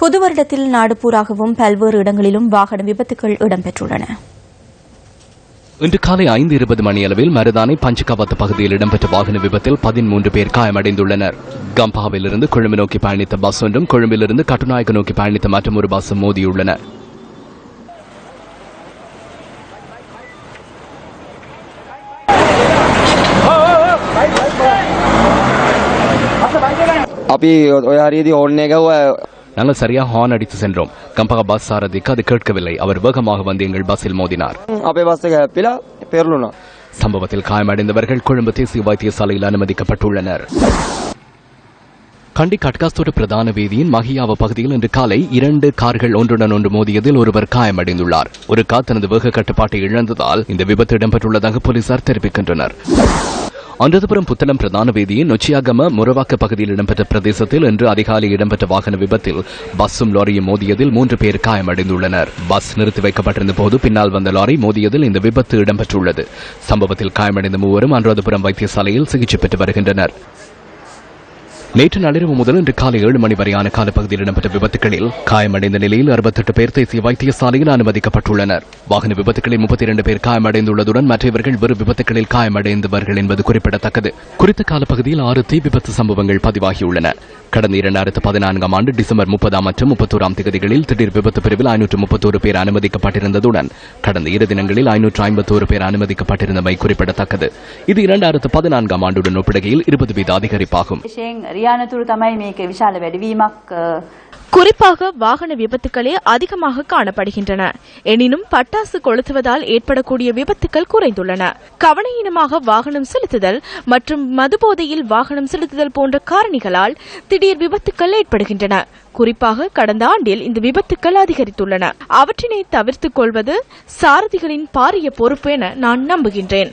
புது வருடத்தில் நாடு பூராகவும் பல்வேறு இடங்களிலும் வாகன விபத்துகள் இடம்பெற்றுள்ளன இன்று காலை ஐந்து இருபது மணியளவில் மருதானை பஞ்சகவத்த பகுதியில் இடம்பெற்ற வாகன விபத்தில் பதிமூன்று பேர் காயமடைந்துள்ளனர் கம்பாவிலிருந்து கொழும்பு நோக்கி பயணித்த பஸ் ஒன்றும் கொழும்பிலிருந்து கட்டுநாயக்க நோக்கி பயணித்த மற்றொரு பஸ்ஸும் மோதியுள்ளன අපි ඔය හරියදී ඕන්න එකව நாங்கள் சரியா ஹார்ன் அடித்து சென்றோம். கம்பக பஸ் சாரதிக்கு அது கேட்கவில்லை. அவர் வேகமாக வந்து எங்கள் பஸ்ஸில் மோதினார். சம்பவத்தில் காயமடைந்தவர்கள் கொழும்பு தேசிய வைத்தியசாலையில் அனுமதிக்கப்பட்டுள்ளனர். கண்டி கட்காஸ்தோட பிரதான வீதியின் மஹியாவ பகுதியில் இன்று காலை இரண்டு கார்கள் ஒன்றுடன் ஒன்று மோதியதில் ஒருவர் காயமடைந்துள்ளார். ஒரு கார் தனது வேக கட்டுப்பாட்டை இழந்ததால் இந்த விபத்து இடம்பெற்றுள்ளதாக போலீசார் தெரிவிக்கின்றனர். அனந்தபுரம் புத்தளம் பிரதான வீதியின் நொச்சியாகம முரவாக்க பகுதியில் இடம்பெற்ற பிரதேசத்தில் இன்று அதிகாலை இடம்பெற்ற வாகன விபத்தில் பஸ்ஸும் லாரியும் மோதியதில் மூன்று பேர் காயமடைந்துள்ளனர். பஸ் நிறுத்தி வைக்கப்பட்டிருந்த போது பின்னால் வந்த லாரி மோதியதில் இந்த விபத்து இடம்பெற்றுள்ளது. சம்பவத்தில் காயமடைந்த மூவரும் அனுராதபுரம் வைத்தியசாலையில் சிகிச்சை பெற்று வருகின்றனர். நேற்று நள்ளிரவு முதல் இன்று காலை ஏழு மணி வரையான காலப்பகுதியில் இடம்பெற்ற விபத்துகளில் காயமடைந்த நிலையில் அறுபத்தெட்டு பேர் தேசிய வைத்தியசாலையில் அனுமதிக்கப்பட்டுள்ளனர். வாகன விபத்துகளில் முப்பத்தி இரண்டு பேர் காயமடைந்துள்ளதுடன் மற்றவர்கள் வெறு விபத்துகளில் காயமடைந்தவர்கள் என்பது குறிப்பிடத்தக்கது. குறித்த காலப்பகுதியில் ஆறு தீ விபத்து சம்பவங்கள் பதிவாகியுள்ளன. கடந்த இரண்டாயிரத்து பதினான்காம் ஆண்டு டிசம்பர் முப்பதாம் மற்றும் முப்பத்தோராம் தேதிகளில் திடீர் விபத்து பிரிவில் ஐநூற்று முப்பத்தோரு பேர் அனுமதிக்கப்பட்டிருந்ததுடன் கடந்த இரு தினங்களில் ஐநூற்று ஐம்பத்தோரு பேர் அனுமதிக்கப்பட்டிருந்தமை குறிப்பிடத்தக்கது. இது இரண்டாயிரத்து பதினான்காம் ஆண்டுடன் ஒப்பிடுகையில் இருபது வீத அதிகரிப்பாகும். විශයෙන් රියානතුරු තමයි මේක විශාල වැඩවීමක් අ, குறிப்பாக வாகன விபத்துகளே அதிகமாக காணப்படுகின்றன எனினும் பட்டாசு கொளுத்துவதால் ஏற்படக்கூடிய விபத்துகள் குறைந்துள்ளன கவனையினமாக வாகனம் செலுத்துதல் மற்றும் மதுபோதையில் வாகனம் செலுத்துதல் போன்ற காரணிகளால் திடீர் விபத்துக்கள் ஏற்படுகின்றன குறிப்பாக கடந்த ஆண்டில் இந்த விபத்துக்கள் அதிகரித்துள்ளன அவற்றினை தவிர்த்துக் கொள்வது சாரதிகளின் பாரிய பொறுப்பு என நான் நம்புகின்றேன்